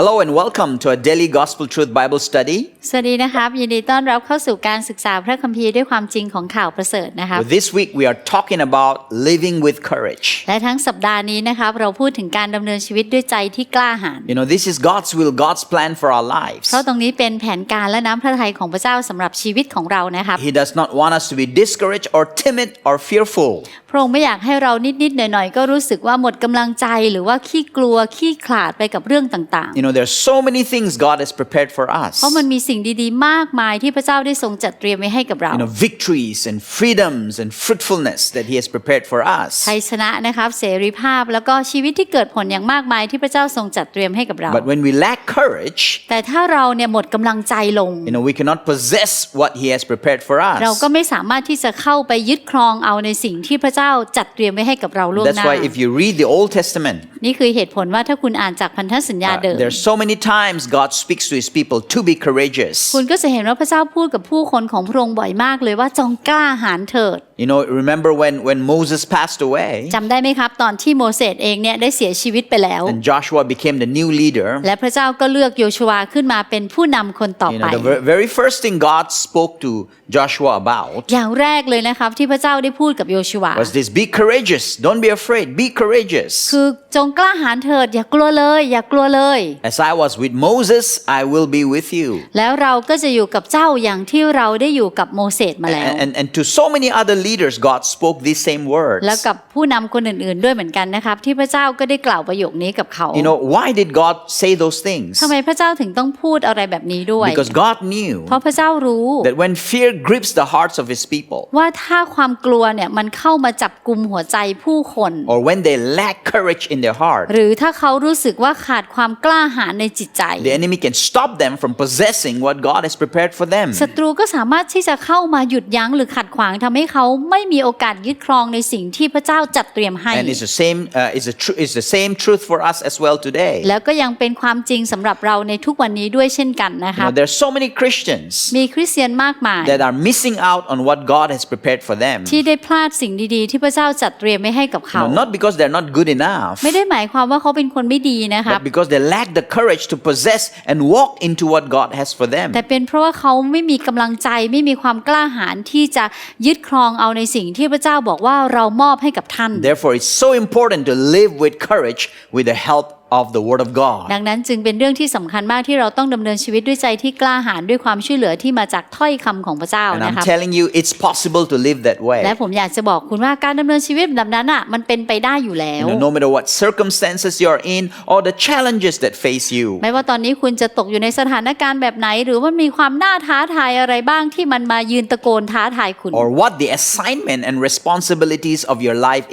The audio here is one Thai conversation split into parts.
Hello and welcome to a daily Gospel Truth Bible study. สวัสดีนะครับ ยินดีต้อนรับเข้าสู่การศึกษาพระคัมภีร์ด้วยความจริงของข่าวประเสริฐนะครับ This week we are talking about living with courage. และทั้งสัปดาห์นี้นะครับ เราพูดถึงการดำเนินชีวิตด้วยใจที่กล้าหาญ You know, this is God's will, God's plan for our lives. เพราะตรงนี้เป็นแผนการและน้ำพระทัยของพระเจ้าสำหรับชีวิตของเรานะครับ He does not want us to be discouraged or timid or fearful. พระองค์ไม่อยากให้เรานิดๆหน่อยๆก็รู้สึกว่าหมดกำลังใจหรือว่าขี้กลัวขี้ขลาดไปกับเรื่องต่าง You know, there's so many things God has prepared for ๆ us. เพราะมันมีสิ่งดีๆ มากมายที่พระเจ้าได้ทรงจัดเตรียมไว้ให้กับเรา You know, victories and freedoms and fruitfulness that He has prepared for us. ชัยชนะนะครับเสรีภาพแล้วก็ชีวิตที่เกิดผลอย่างมากมายที่พระเจ้าทรงจัดเตรียมให้กับเรา But when we lack courage, แต่ถ้าเราเนี่ยหมดกำลังใจลง you know, we cannot possess what He has prepared for เรา us. ก็ไม่สามารถที่จะเข้าไปยึดครองเอาในสิ่งที่พระเจ้าจัดเตรียมไว้ให้กับเราล่วง That's หน้า why if you read the Old Testament, นี่คือเหตุผลว่าถ้าคุณอ่านจากพันธสัญญา uh, เดิม there's so many times God speaks to His people to be courageous. คุณก็จะเห็นว่าพระเจ้าพูดกับผู้คนของพระองค์บ่อยมากเลยว่าจงกล้าหาญเถิด You know, remember when, when Moses passed away จำได้ไหมครับ ตอนที่โมเสสเองเนี่ยได้เสียชีวิตไปแล้ว and Joshua became the new leader? และพระเจ้าก็เลือกโยชัวขึ้นมาเป็นผู้นำคนต่อ You ไป know, the ver- very first thing God spoke to Joshua about อย่างแรกเลยนะครับที่พระเจ้าได้พูดกับโยชัว was this be courageous, don't be afraid, be courageous. คือจงกล้าหาญเถิด อย่ากลัวเลย อย่ากลัวเลย As I was with Moses, I will be with you. แล้วเราก็จะอยู่กับเจ้าอย่างที่เราได้อยู่กับโมเสสมาแล้ว And, and, and to so many other leaders, God spoke these same words. แล้วกับผู้นำคนอื่นๆด้วยเหมือนกันนะครับ ที่พระเจ้าก็ได้กล่าวประโยคนี้กับเขา You know, why did God say those things? ทำไมพระเจ้าถึงต้องพูดอะไรแบบนี้ด้วย Because God knew เพราะพระเจ้ารู้ that when fear grips the hearts of His people, ว่าถ้าความกลัวเนี่ยมันเข้ามาจับกลุ่มหัวใจผู้คน or when they lack courage in their heart, หรือถ้าเขารู้สึกว่าขาดความกล้าหาญในจิตใจ the enemy can stop them from possessing what God has prepared for them. ศัตรูก็สามารถที่จะเข้ามาหยุดยั้งหรือขัดขวางทำให้เขาไม่มีโอกาสยึดครองในสิ่งที่พระเจ้าจัดเตรียมให้ And it's the same. Uh, it's, the tru- it's the same truth for us as well today. แล้วก็ยังเป็นความจริงสำหรับเราในทุกวันนี้ด้วยเช่นกันนะค You รับ know, there's so many Christians มีคริสเตียนมากมาย that are missing out on what God has prepared for them. ที่ได้พลาดสิ่งดีๆ ที่พระเจ้าจัดเตรียมไว้ให้กับ You เขา know, not because they're not good enough, ไม่ได้หมายความว่าเขาเป็นคนไม่ดีนะครับ but because they lack the courage to possess and walk into what God has for them. แต่เป็นเพราะว่าเขาไม่มีกำลังใจไม่มีความกล้าหาญที่จะยึดครองเอาในสิ่งที่พระเจ้าบอกว่าเรามอบให้กับท่าน Therefore, it's so important to live with courage with the help of the Word of God. ดังนั้นจึงเป็นเรื่องที่สำคัญมากที่เราต้องดำเนินชีวิตด้วยใจที่กล้าหาญด้วยความช่วยเหลือที่มาจากถ้อยคำของพระเจ้า And นะ I'm ครับ telling you, it's possible to live that way. และผมอยากจะบอกคุณว่าการดำเนินชีวิตแบบนั้นอะมันเป็นไปได้อยู่แล้ว You know, no matter what circumstances you're in or the challenges that face you. ไม่ว่าตอนนี้คุณจะตกอยู่ในสถานการณ์แบบไหน หรือว่ามีความน่าท้าทายอะไรบ้างที่มันมายืนตะโกนท้าทายคุณ or what the assignment and responsibilities of your life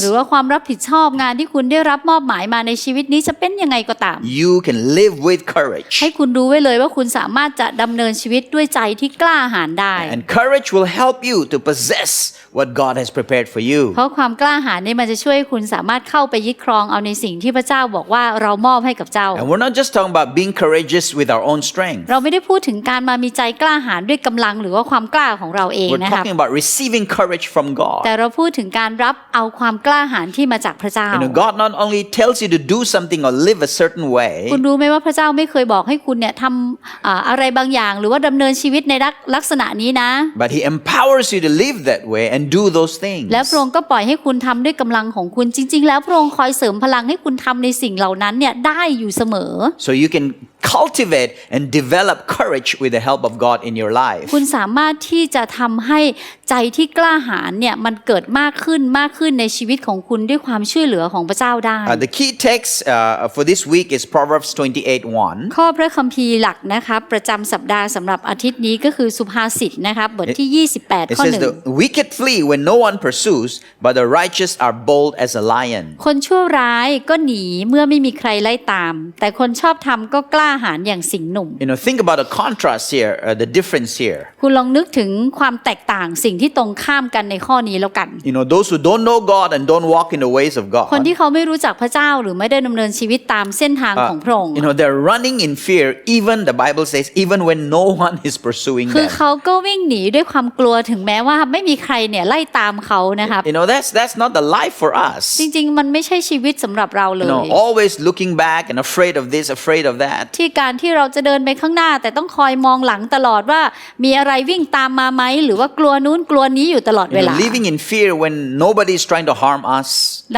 หรือ is, ว่าความรับผิดชอบงานที่คุณได้รับมอบหมายมาในชีวิตนี้จะเป็นยังไงก็ตาม you can live with courage. ให้คุณรู้ไว้เลยว่าคุณสามารถจะดำเนินชีวิตด้วยใจที่กล้าหาญได้ And courage will help you to possess what God has prepared for you. เพราะความกล้าหาญนี่มันจะช่วยให้คุณสามารถเข้าไปยึดครองเอาในสิ่งที่พระเจ้าบอกว่าเรามอบให้กับเจ้า And we're not just talking about being courageous with our own strength. เราไม่ได้พูดถึงการมามีใจกล้าหาญด้วยกำลังหรือว่าความกล้าของเราเอง We're นะครับ talking about receiving courage from แต่ God. เราพูดถึงการรับเอาความกล้าหาญที่มาจากพระเจ้า You know, God not only tells you to do something or live a certain way, คุณรู้ไหมว่าพระเจ้าไม่เคยบอกให้คุณเนี่ยทำอ่าอะไรบางอย่าง หรือว่าดำเนินชีวิตในลักลักษณะนี้นะ but He empowers you to live that way and do those things. แล้วพระองค์ก็ปล่อยให้คุณทำด้วยกำลังของคุณจริง ๆ แล้วพระองค์คอยเสริมพลังให้คุณทำในสิ่งเหล่านั้นเนี่ยได้อยู่เสมอ So you can cultivate and develop courage with the help of God in your life. คุณสามารถที่จะทำให้ใจที่กล้าหาญเนี่ยมันเกิดมากขึ้นมากขึ้นในชีวิตของคุณด้วยความช่วยเหลือของพระเจ้าได้ Uh, the key text uh, for this week is Proverbs 28 1. ข้อพระคัมภีร์หลักนะครับประจำสัปดาห์สำหรับอาทิตย์นี้ก็คือสุภาษิตนะครับบทที่ 28 It ข้อ says, หนึ่ง The wicked flee when no one pursues, but the righteous are bold as a lion. คนชั่วร้ายก็หนีเมื่อไม่มีใครไล่ตาม แต่คนชอบทำก็กล้าหาญอย่างสิงห์หนุ่ม You know, think about the contrast here, uh, the difference here. คุณลองนึกถึงความแตกต่างสิ่งที่ตรงข้ามกันในข้อนี้แล้วกัน You know, those who don't know God and don't walk in the ways of คน God, ที่เขาไม่รู้จักพระเจ้าหรือไม่ได้ดำเนินชีวิตตามเส้นทาง uh, ของพระองค์ you know, they're running in fear, even the Bible says, even when no one is pursuing คือ them. เขาก็วิ่งหนีด้วยความกลัวถึงแม้ว่าไม่มีใครเนี่ยไล่ตามเขานะครับ You know, that's that's not the life for us. จริงๆ มันไม่ใช่ชีวิตสำหรับเราเล You ย know, always looking back and afraid of this, afraid of that. ที่การที่เราจะเดินไปข้างหน้า แต่ต้องคอยมองหลังตลอดว่ามีอะไรวิ่งตามมาไหมหรือว่ากลัวนู้นกลัวนี้อยู่ตลอดเวลา living in fear when nobody is trying to harm us.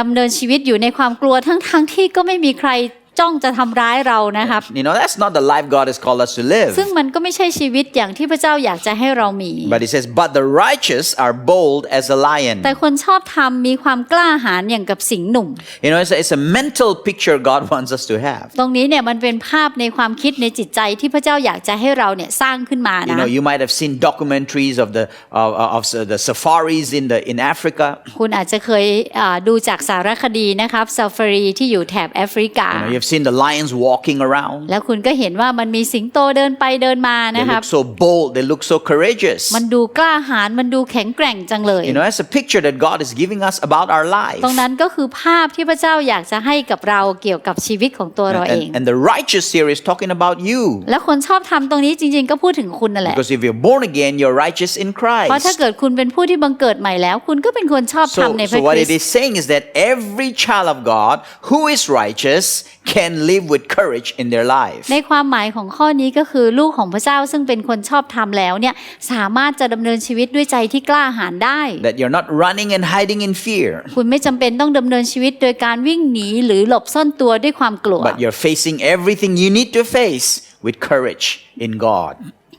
ดำเนินชีวิตอยู่ในความกลัวทั้งๆที่ก็ไม่มีใคร จ้องจะทำร้ายเรานะครับ You know, that's not the life God has called us to live. ซึ่งมันก็ไม่ใช่ชีวิตอย่างที่พระเจ้าอยากจะให้เรามี But he says, but the righteous are bold as a lion. แต่คนชอบทำมีความกล้าหาญอย่างกับสิงห์หนุ่ม You know, it's a, it's a mental picture God wants us to have. ตรงนี้เนี่ยมันเป็นภาพในความคิดในจิตใจที่พระเจ้าอยากจะให้เราเนี่ยสร้างขึ้นมา You นะ know, you might have seen documentaries of the of, of the safaris in the in Africa. คุณอาจจะเคยอ่าดูจากสารคดีนะครับซาฟารีที่อยู่แถบแอฟริกา You know, you've seen the lions walking around. แล้วคุณก็เห็นว่ามันมีสิงโตเดินไปเดินมา They นะครับ look so bold. They look so courageous. มันดูกล้าหาญมันดูแข็งแกร่งจังเลย You know, that's a picture that God is giving us about our life. ตรงนั้นก็คือภาพที่พระเจ้าอยากจะให้กับเราเกี่ยวกับชีวิตของตัวเราเอง And, and the righteous here is talking about you. แล้วคนชอบทำตรงนี้จริง ๆ ก็พูดถึงคุณนั่นแหละ Because if you're born again, you're righteous in เพราะถ้า Christ. เกิดคุณเป็นผู้ที่บังเกิดใหม่แล้ว คุณก็เป็นคนชอบ So, ทำในพ so ระค what ริ it สต์ is saying is that every child of God who is righteous can live with courage in their life. ในความหมายของข้อนี้ก็คือลูกของพระเจ้าซึ่งเป็นคนชอบทำแล้วเนี่ยสามารถจะดำเนินชีวิตด้วยใจที่กล้าหาญได้ That you're not running and hiding in fear, คุณไม่จำเป็นต้องดำเนินชีวิตโดยการวิ่งหนีหรือหลบซ่อนตัวด้วยความกลัว but you're facing everything you need to face with courage in God.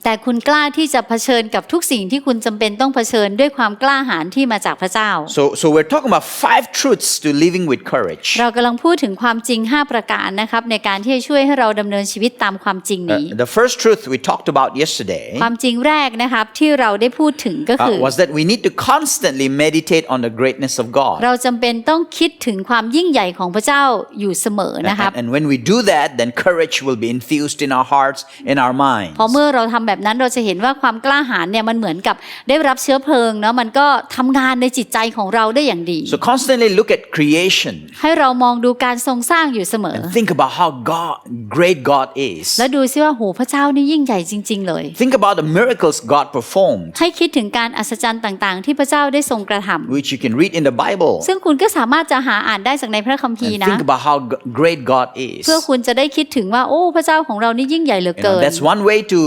แต่คุณกล้าที่จะเผชิญกับทุกสิ่งที่คุณจำเป็นต้องเผชิญด้วยความกล้าหาญที่มาจากพระเจ้า So, so we're talking about five truths to living with courage. เรากำลังพูดถึงความจริง 5 ประการนะครับในการที่จะช่วยให้เราดำเนินชีวิตตามความจริง Uh, นี้ the first truth we talked about yesterday ความจริงแรกนะครับที่เราได้พูดถึงก็ uh, คือ was that we need to constantly meditate on the greatness of God. เราจำเป็นต้องคิดถึงความยิ่งใหญ่ของพระเจ้าอยู่เสมอนะครับ And, and when we do that, then courage will be infused in our hearts, in our minds. พอเมื่อเราทำแบบนั้นเราจะเห็นว่าความกล้าหาญเนี่ยมันเหมือนกับได้รับเชื้อเพลิงเนาะมันก็ทำงานในจิตใจของเราได้อย่างดี So constantly look at creation ให้เรามองดูการทรงสร้างอยู่เสมอ and think about how God, great God is. แล้วดูซิว่าโหพระเจ้านี่ยิ่งใหญ่จริง ๆ เลย Think about the miracles God performed, ให้คิดถึงการอัศจรรย์ต่างๆ ที่พระเจ้าได้ทรงกระทำ which you can read in the Bible. ซึ่งคุณก็สามารถจะหาอ่านได้จากในพระคัมภีร์ And นะ think about how g- great God is. เพื่อคุณจะได้คิดถึงว่าโอ้พระเจ้าของเรานี่ยิ่งใหญ่เหลือ You เกิ know, น that's one way to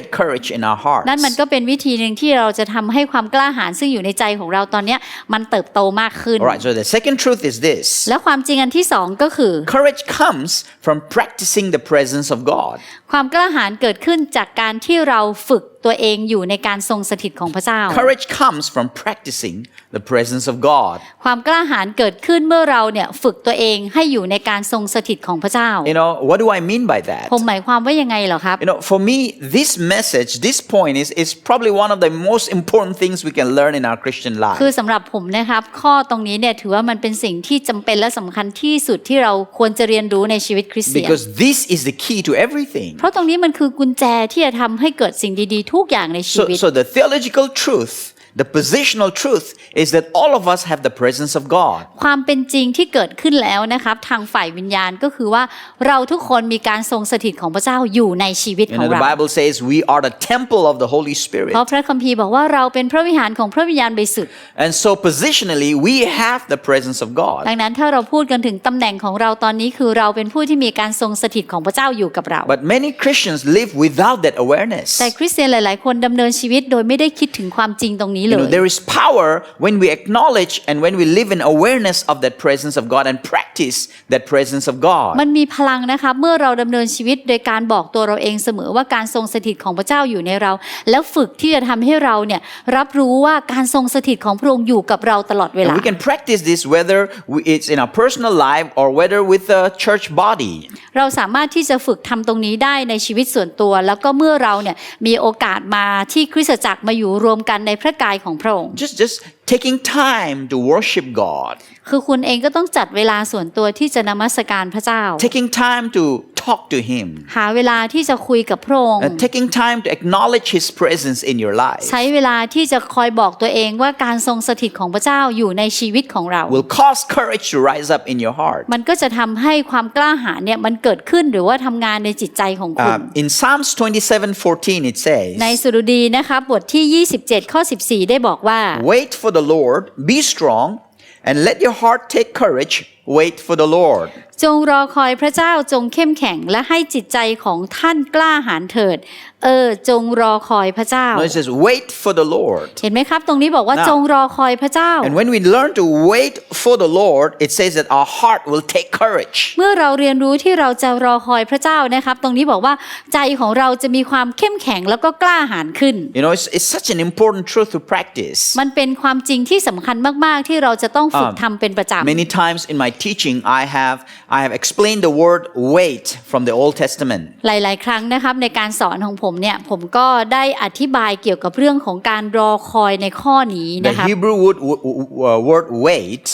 cultivate courage in our hearts. นั่นมันก็เป็นวิธีหนึ่งที่เราจะทำให้ความกล้าหาญซึ่งอยู่ในใจของเราตอนเนี้ยมันเติบโตมากขึ้น All right, so the second truth is this และความจริงอันที่สองก็คือ courage comes from practicing the presence of God. ความกล้าหาญเกิดขึ้นจากการที่เราฝึก ตัวเองอยู่ในการทรงสถิตของพระเจ้า Courage comes from practicing the presence of God. ความกล้าหาญเกิดขึ้นเมื่อเราเนี่ยฝึกตัวเองให้อยู่ในการทรงสถิตของพระเจ้า You know, what do I mean by that? ผมหมายความว่ายังไงเหรอครับ You know, for me, this message, this point is, is probably one of the most important things we can learn in our Christian คือ life. สำหรับผมนะครับข้อตรงนี้เนี่ยถือว่ามันเป็นสิ่งที่จำเป็นและสำคัญที่สุดที่เราควรจะเรียนรู้ในชีวิตคริสเตียน Because this is the key to everything. เพราะตรงนี้มันคือกุญแจที่จะทำให้เกิดสิ่งดีๆ ทุกอย่างในชี So, วิต so the theological truth, the positional truth, is that all of us have the presence of God. ความเป็นจริงที่เกิดขึ้นแล้วนะครับ ทางฝ่ายวิญญาณก็คือว่าเราทุกคนมีการทรงสถิตของพระเจ้าอยู่ในชีวิต You ของ know, the เรา Bible says we are the temple of the Holy เพ Spirit. ราะพระคัมภีร์บอกว่าเราเป็นพระวิหารของพระวิญญาณบริสุทธิ์ And so, positionally, we have the presence of God. ดังนั้นถ้าเราพูดกันถึงตำแหน่งของเราตอนนี้คือเราเป็นผู้ที่มีการทรงสถิตของพระเจ้าอยู่กับเรา But many Christians live without that awareness. แต่คริสเตียนหลาย ๆ คนดำเนินชีวิตโดยไม่ได้คิดถึงความจริงตรงนี้เล You know, ย there is power when we acknowledge and when we live in awareness of that presence of God and practice that presence of God. มันมีพลังนะคะเมื่อเราดำเนินชีวิตโดยการบอกตัวเราเองเสมอว่าการทรงสถิตของพระเจ้าอยู่ในเรา แล้วฝึกที่จะทำให้เราเนี่ยรับรู้ว่าการทรงสถิตของพระองค์อยู่กับเราตลอดเว And ลา we can practice this whether we- it's in our personal life or whether with the church body. เราสามารถที่จะฝึกทำตรงนี้ได้ในชีวิตส่วนตัว แล้วก็เมื่อเราเนี่ยมีโอกาสมาที่คริสตจักรมาอยู่รวมกันในพระกายของพระองค์ Just just taking time to worship God, คือคุณเองก็ต้องจัดเวลาส่วนตัวที่จะนมัสการพระเจ้า taking time to talk to Him, หาเวลาที่จะคุยกับพระองค์ and taking time to acknowledge His presence in your life ใช้เวลาที่จะคอยบอกตัวเองว่าการทรงสถิตของพระเจ้าอยู่ในชีวิตของเรา will cause courage to rise up in your heart. มันก็จะทำให้ความกล้าหาญเนี่ยมันเกิดขึ้นหรือว่าทำงานในจิตใจของคุณ Um, in Psalms 27:14 it ใน says, สุรุดีนะคะบทที่ 27 ข้อ 14 ได้บอกว่า "Wait for the Lord, be strong, and let your heart take courage. Wait for the Lord." จงรอคอยพระเจ้าจงเข้มแข็งและให้จิตใจของท่านกล้าหาญเถิด เออจงรอคอยพระเจ้า No, it says, "Wait for the Lord." เห็นไหมครับ ตรงนี้บอกว่า Now- จงรอคอยพระเจ้า And when we learn to wait for the Lord, it says that our heart will take courage. เมื่อเราเรียนรู้ที่เราจะรอคอยพระเจ้านะครับ ตรงนี้บอกว่าใจของเราจะมีความเข้มแข็งแล้วก็กล้าหาญขึ้น You know, it's, it's such an important truth to practice. มันเป็นความจริงที่สำคัญมาก ๆ ที่เราจะต้องฝึก Um, ทำเป็นประจำ Many times in my teaching, I have I have explained the word wait from the Old Testament. หลาย ๆ ครั้งนะครับในการสอนของผมเนี่ยผมก็ได้อธิบายเกี่ยวกับเรื่องของการรอคอยในข้อนี้ The นะครับ Hebrew word, w- w- uh, word wait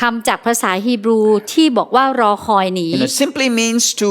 คำจากภาษาฮีบรูที่บอกว่ารอคอยนี้ you know, simply means to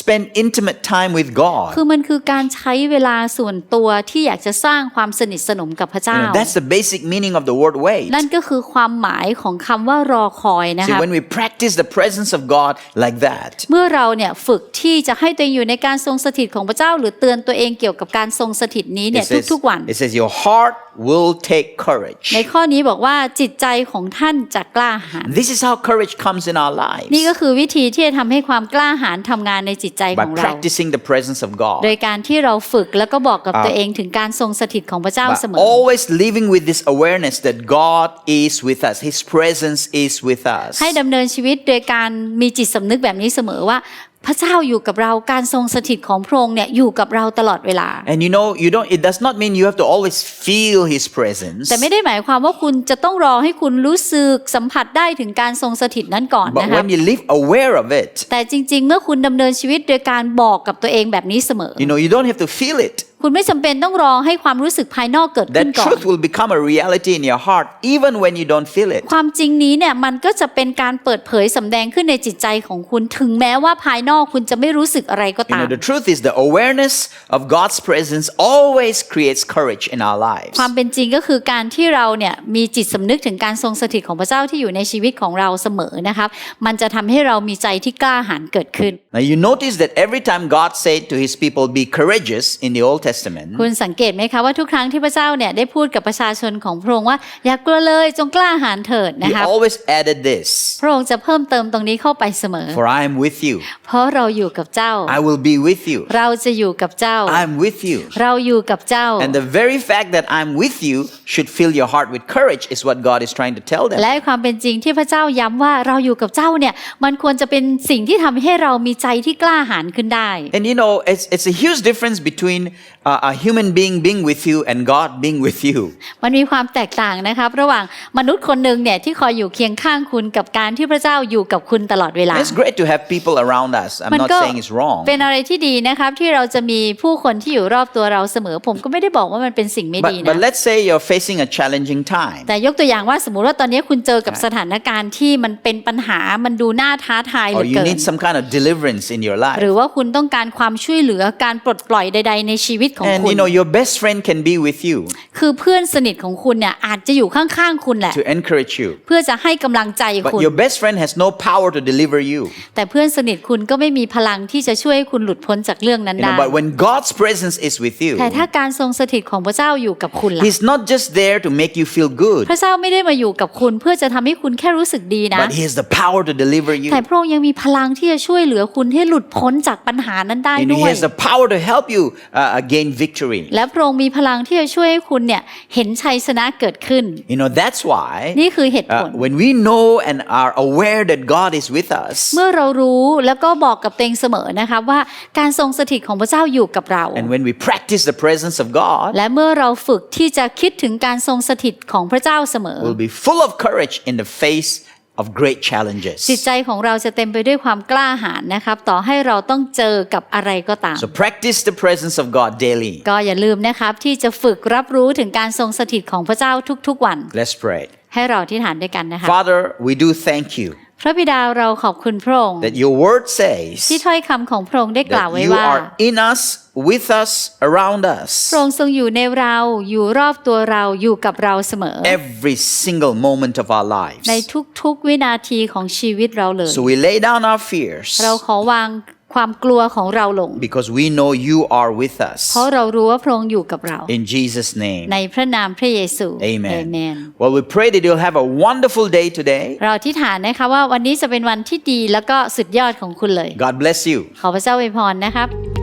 spend intimate time with God. คือมันคือการใช้เวลาส่วนตัวที่อยากจะสร้างความสนิทสนมกับพระ You เจ้า know, that's the basic meaning of the word wait. นั่นก็คือความหมายของคำว่ารอคอยนะค See, รับ when we practice the presence of God like that, เมื่อเราเนี่ยฝึกที่จะให้ตัวเองอยู่ในการทรงสถิตของพระเจ้า หรือเตือนตัวเองเกี่ยวกับการทรงสถิตนี้เนี่ย it says, ทุกๆวัน it says your heart will take courage. ในข้อนี้บอกว่าจิตใจของท่านจะกล้าหาญ This is how courage comes in our lives นี่ก็คือวิธีที่จะทำให้ความกล้าหาญทำงานในจิตใจข by องเรา practicing the presence of God. โดยการที่เราฝึกแล้วก็บอกกับตัวเองถึงการทรงสถิตของพระเจ้า But เสมอ always living with this awareness that God is with us, His presence is with us. ให้ดำเนินชีวิตโดยการมีจิตสำนึกแบบนี้เสมอว่า พระเจ้าอยู่กับเราการทรงสถิตของพระองค์เนี่ยอยู่กับเราตลอดเวลา And you know, you don't. It does not mean you have to always feel His presence. แต่ไม่ได้หมายความว่าคุณจะต้องรอให้คุณรู้สึกสัมผัสได้ถึงการทรงสถิตนั้นก่อน But นะครับ when you live aware of it, แต่จริง ๆ เมื่อคุณดำเนินชีวิตโดยการบอกกับตัวเองแบบนี้เสมอ you know, you don't have to feel it. คุณไม่จำเป็นต้องรอให้ความรู้สึกภายนอกเกิดขึ้น That ก่อน truth will become a reality in your heart, even when you don't feel it. ความจริงนี้เนี่ยมันก็จะเป็นการเปิดเผยสำแดงขึ้นในจิตใจของคุณถึงแม้ว่าภายนอกคุณจะไม่รู้สึกอะไรก็ You ตาม know, the truth is the awareness of God's presence always creates courage in our lives. ความเป็นจริงก็คือการที่เราเนี่ยมีจิตสำนึกถึงการทรงสถิตของพระเจ้าที่อยู่ในชีวิตของเราเสมอนะครับมันจะทำให้เรามีใจที่กล้าหาญเกิดขึ้น Now you notice that every time God said to His people, "Be courageous" in the Old Testament, คุณสังเกตไหมคะว่าทุกครั้งที่พระเจ้าเนี่ยได้พูดกับประชาชนของพระองค์ว่า อย่ากลัวเลยจงกล้าหาญเถิดนะ He ครับ always added this: พระองค์จะเพิ่มเติมตรงนี้เข้าไปเสมอ "For I am with you. เพราะเราอยู่กับเจ้า I will be with you. เราจะอยู่กับเจ้า I am with you." เราอยู่กับเจ้า And the very fact that I'm with you should fill your heart with courage, is what God is trying to tell them. และความเป็นจริงที่พระเจ้าย้ำว่าเราอยู่กับเจ้าเนี่ยมันควรจะเป็นสิ่งที่ทำให้เรามีใจที่กล้าหาญขึ้นได้ And you know, it's, it's a huge difference between uh, a human being being with you and God being with you. มันมีความแตกต่างนะครับระหว่างมนุษย์คนหนึ่งเนี่ยที่คอยอยู่เคียงข้างคุณกับการที่พระเจ้าอยู่กับคุณตลอดเวลา It's great to have people around us. I'm มัน not ก็ saying it's wrong. เป็นอะไรที่ดีนะครับที่เราจะมีผู้คนที่อยู่รอบตัวเราเสมอ ผมก็ไม่ได้บอกว่ามันเป็นสิ่งไม่ดี But, นะ but let's say you're facing a challenging time. แต่ยกตัวอย่างว่าสมมุติว่าตอนนี้คุณเจอกับสถานการณ์ที่มันเป็นปัญหามันดูน่าท้าทายเห Or ลือ you เกิน need some kind of deliverance in your หรื life. อว่าคุณต้องการความช่วยเหลือการปลดปล่อยใด ๆ ในชีวิตของ And คุณ you know, your best friend can be with you คือเพื่อนสนิทของคุณเนี่ยอาจจะอยู่ข้างๆคุณแหละ to encourage you. เพื่อจะให้กำลังใจคุณ But your best friend has no power to deliver you. แต่เพื่อนสนิทคุณก็ไม่มีพลังที่จะช่วยให้คุณหลุดพ้นจากเรื่องนั้น You ได้ know, but when God's presence is with you, แต่ถ้าการทรงสถิตของพระเจ้าอยู่กับคุณล่ะ He's not just there to make you feel good, พระเจ้าไม่ได้มาอยู่กับคุณเพื่อจะทำให้คุณแค่รู้สึกดีนะ but He has the power to deliver you. แต่พระองค์ยังมีพลังที่จะช่วยเหลือคุณให้หลุดพ้นจากปัญหานั้นได้ You know, ด้ He วย has the power to help you uh, uh, gain victory. และพระองค์มีพลังที่จะช่วยให้คุณเนี่ยเห็นชัยชนะเกิดขึ้น You know, that's why นี่คือเหตุผล uh, when we know and are aware that God is with us, เมื่อเรารู้แล้วก็บอกกับตัวเองเสมอนะครับว่าการทรงสถิตของพระเจ้าอยู่กับเรา and when we practice the presence of God, และเมื่อเราฝึกที่จะคิดถึงการทรงสถิตของพระเจ้าเสมอ we'll be full of courage in the face of great challenges. จิตใจของเราจะเต็มไปด้วยความกล้าหาญนะครับ ต่อให้เราต้องเจอกับอะไรก็ตาม So practice the presence of God daily. ก็อย่าลืมนะครับที่จะฝึกรับรู้ถึงการทรงสถิตของพระเจ้าทุกๆวัน Let's pray. ให้เราที่ฐานด้วยกันนะคะ Father, we do thank you พระบิดาเราขอบคุณพระองค์ that your word says ที่ถ้อยคำของพระองค์ได้กล่าว that ไว้ you ว่า are in us, with us, around พ us ระองค์ทรงอยู่ในเราอยู่รอบตัวเราอยู่กับเราเสมอ every single moment of our lives. ในทุกๆวินาทีของชีวิตเราเลย So we lay down our fears เราขอวาง ความกลัวของเราลง because we know you are with เพราะ us. เรารู้ว่าพระองค์อยู่กับเรา In Jesus' name. ในพระนามพระเยซู Amen. Amen Well, we pray that you'll have a wonderful day today. เราที่ฐานนะคะว่าวันนี้จะเป็นวันที่ดีแล้วก็สุดยอดของคุณเลย God bless you. ขอพระเจ้าอวยพรนะครับ